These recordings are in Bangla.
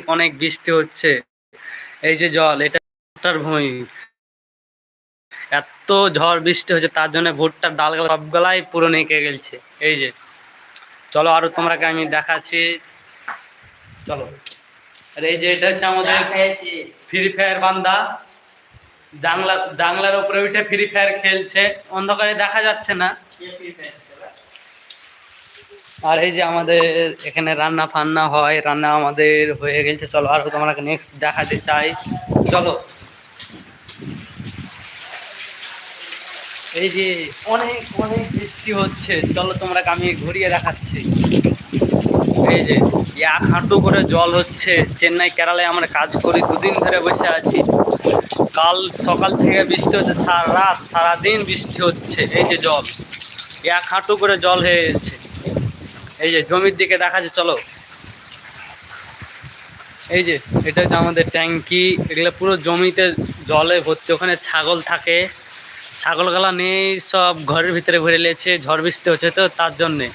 অনেক অনেক বৃষ্টি হচ্ছে। এই যে জল এটার ভূমি। এত ঝড় বৃষ্টি হচ্ছে তার জন্য ভুট্টার ডালগুলো সবগুলাই পুরো নেকে গেছে এই যে চলো আরও তোমরাকে আমি দেখাচ্ছি। চলো। আর এই যে এটা হচ্ছে আমাদের ফ্রি ফায়ার বান্দা। জানলা জানলার উপরে উঠে ফ্রি ফায়ার খেলছে। অন্ধকারে দেখা যাচ্ছে না। আর এই যে আমাদের এখানে রান্না ফান্না হয়, রান্না আমাদের হয়ে গেছে। চলো, আরও তোমাকে নেক্সট দেখাতে চাই। চলো। এই যে অনেক অনেক বৃষ্টি হচ্ছে। চলো তোমরা আমি ঘুরিয়ে দেখাচ্ছি। এই যে এক হাঁটু করে জল হচ্ছে। চেন্নাই, কেরালায় আমরা কাজ করি। দুদিন ধরে বসে আছি। কাল সকাল থেকে বৃষ্টি হচ্ছে। সারা রাত, সারাদিন বৃষ্টি হচ্ছে। এই যে জল এক হাঁটু করে জল হয়ে এই যে জমির দিকে দেখা যাচ্ছে চলো। এই যে, এটা হচ্ছে আমাদের ট্যাঙ্কি। এগুলো পুরো জমিতে জলে ভর্তি, ওখানে ছাগল থাকে। ছাগলগুলা নেই, সব ঘরের ভিতরে ভরে লেছে, ঝড় বৃষ্টি হচ্ছে তো, তার জন্যে।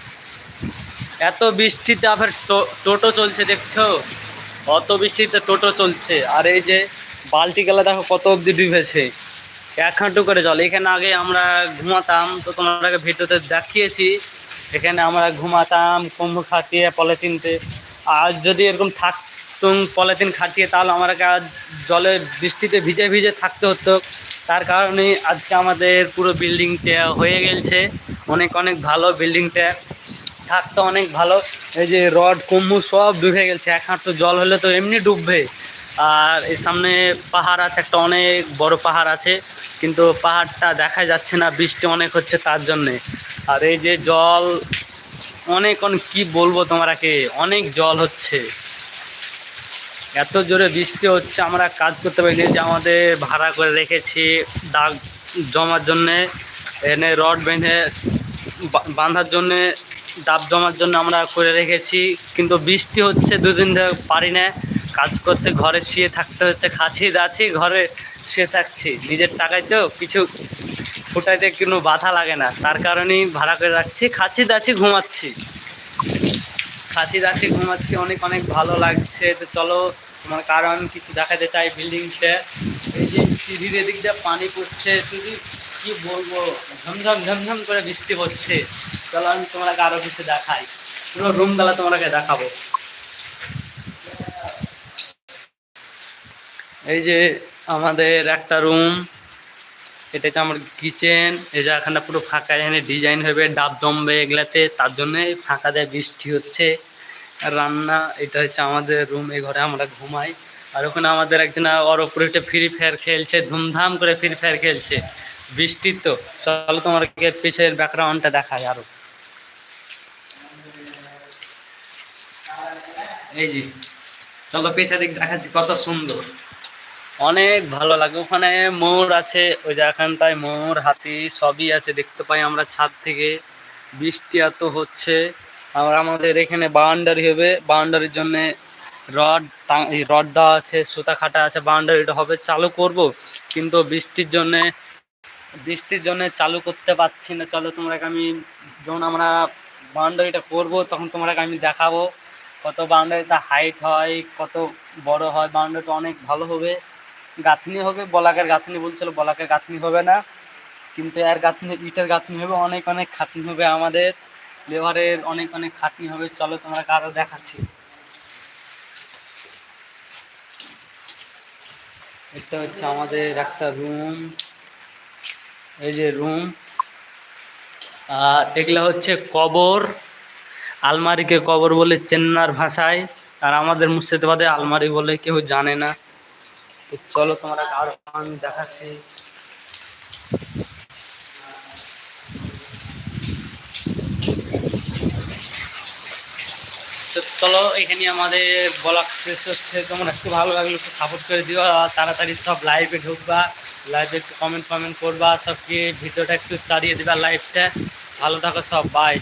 এত বৃষ্টিতে আবার টোটো চলছে, দেখছ? অত বৃষ্টিতে টোটো চলছে। আর এই যে বালতি গেলা দেখো কত অবধি ডুবেছে। এক হাঁটু করে জল। এখানে আগে আমরা ঘুমাতাম, তো তোমাকে ভিডিওতে দেখিয়েছি। এখানে আমরা ঘুমাতাম, কুম্ভ খাটিয়ে পলিথিনতে আর যদি এরকম থাকতুম পলিথিন খাটিয়ে, তাহলে আমাকে আজ জলে বৃষ্টিতে ভিজে ভিজে থাকতে হতো। তার কারণে আজকে আমাদের পুরো বিল্ডিংটা হয়ে গেছে অনেক অনেক ভালো বিল্ডিংটা। থাকতো অনেক ভালো। এই যে রড, কুম্ভু সব ডুবে গেছে এক হাঁটু জল হলে তো এমনি ডুববে। আর এর সামনে পাহাড় আছে, একটা অনেক বড় পাহাড় আছে। কিন্তু পাহাড়টা দেখা যাচ্ছে না, বৃষ্টি অনেক হচ্ছে তার জন্যে। আর এই যে জল, অনেক অনেক, কি বলব তোমারাকে? অনেক জল হচ্ছে। এত জোরে বৃষ্টি হচ্ছে, আমরা কাজ করতে পারি যে আমাদের ভাড়া করে রেখেছি দাগ জমার জন্যে, এনে রড বেঁধে বাঁধার জন্যে ডাব জমার জন্য আমরা করে রেখেছি। কিন্তু বৃষ্টি হচ্ছে, দুদিন ধরে পারি না। কাজ করতে ঘরে শুয়ে থাকতে হচ্ছে, খাচ্ছি, দাচ্ছি, ঘরে শুয়ে থাকছি। নিজের টাকায় তো কিছু ফুটাইতে কোনো বাধা লাগে না। তার কারণেই ভাড়া করে রাখছি, খাচ্ছি দাচ্ছি, ঘুমাচ্ছি। খাচ্ছি দাচ্ছি, ঘুমাচ্ছি, অনেক অনেক ভালো লাগছে। তো চলো, তোমার কারণ কিছু দেখাতে চাই বিল্ডিংসে এই যে সিঁড়ির এদিক দিয়ে পানি পড়ছে, শুধু কি বলব? ঝমঝম ঝমঝম করে বৃষ্টি হচ্ছে। চলো, আমি তোমাকে আরও কিছু দেখাই। পুরো রুম বেলা তোমাকে দেখাবো। এই যে আমাদের একটা রুম এটা হচ্ছে আমার কিচেন এই জায়গাখানটা পুরো ফাঁকা, এখানে ডিজাইন হবে ডাব জমবে এগুলাতে, তার জন্যে ফাঁকা দেয়, বৃষ্টি হচ্ছে। রান্না, এটা হচ্ছে আমাদের রুম এই ঘরে আমরা ঘুমাই। আর ওখানে আমাদের একজন ওর উপরে একটা ফ্রি ফায়ার খেলছে, ধুমধাম করে ফ্রি ফায়ার খেলছে। বৃষ্টি তো, চলো তোমাকে পিছের ব্যাকগ্রাউন্ডটা দেখায় আরও। এই যে, চলো পেছার দিক দেখাচ্ছি, কত সুন্দর। অনেক ভালো লাগে। ওখানে মোর আছে, ওই জায়গাখানটায় মোর, হাতি সবই আছে, দেখতে পাই আমরা ছাদ থেকে। বৃষ্টি এত হচ্ছে। আর আমাদের এখানে বাউন্ডারি হবে। বাউন্ডারির জন্য রড রড দেওয়া আছে, সুতা খাটা আছে। বাউন্ডারিটা হবে চালু করব। কিন্তু বৃষ্টির জন্যে, বৃষ্টির জন্য চালু করতে পারছি না। চলো তোমরা আমি যখন আমরা বাউন্ডারিটা করব, তখন তোমরা আমি দেখাবো। কত বাউন্ডারিটা হাইট হয়, কত বড় হয়। বাউন্ডারিটা অনেক ভালো হবে। গাঁথনি হবে, বলাকের গাঁথনি বলছিল, বলাকের গাঁথনি হবে না। কিন্তু এর গাঁথনি, ইটের গাঁথনি হবে, অনেক অনেক খাটনি হবে আমাদের। লেবারের অনেক অনেক খাটনি হবে, চলো তোমরা আরও দেখাচ্ছি। এটা হচ্ছে আমাদের একটা রুম। এই যে রুম, আর এগুলো হচ্ছে কবর। আলমারিকে কবর বলে চেন্নার ভাষায়, আর আমাদের মুর্শিদাবাদে আলমারি বলে কেউ জানে না। তো চলো তোমরা আরও আমি দেখাচ্ছি। চলো, এখানে আমাদের বলা শেষ হচ্ছে। তোমরা একটু ভালো লাগল একটু সাপোর্ট করে দিও তাড়াতাড়ি সব লাইভে ঢুকবা লাইভে একটু কমেন্ট ফমেন্ট করবা, সব কি ভিডিওটা একটু চালিয়ে দিবা লাইভটা ভালো থাকো সব বাই